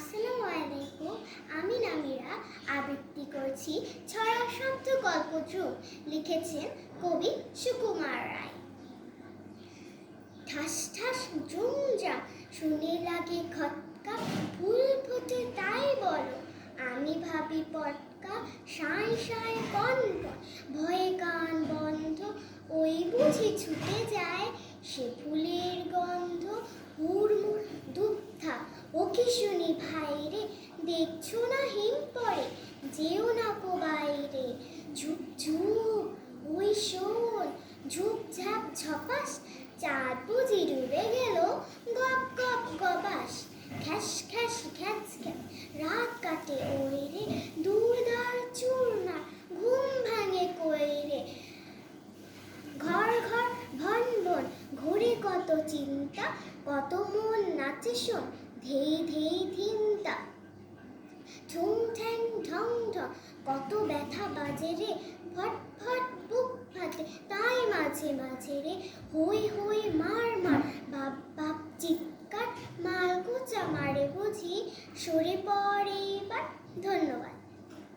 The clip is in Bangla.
আসসালামু আলাইকুম, আমি নামিরা, আবৃত্তি করছি ছড়া শব্দ গল্প ধ্রুব লিখেছেন কবি সুকুমার রায়। ঠাস ঠাস জুমজা শুনে লাগে খটকা ফুল ফোটে তাই বলো, আমি ভাবি পটকা, সাঁই সাই কন ভয়ে কান বন্ধ, ওই বুঝি ছুটে যায় সে ফুলের গন্ধ, হুড়মুড় দুগ্ধা ও কি শুনি ভাইরে, দেখছ না হিম পড়ে যেও না কো বাইরে। ঝুপ ঝুপ, ওই শোন, ঝুপ ঝাপ ঝপাস, চাঁদ বুঝি ডুবে গেল, গপ গপ গবাস খ্যাস খ্যাস খ্যাচ খ্যাচ রাত কাটে ওই রে দূর দার চূর্ণা ঘুম ভাঙে কই রে ঘর ঘর ভন ভন, ঘুরে কত চিন্তা, কত মন নাচে শোন ধেই ধেই ধিন্তা ঠুং ঠ্যাং ঢং ঢং কত ব্যথা বাজে রে। ফট ফট বুক ফাটে, তাই মাঝে মাঝে রে। হই হই মার মার বাপ বাপ চিৎকার মাল কুচা মারে বুঝি। সরে পড়ে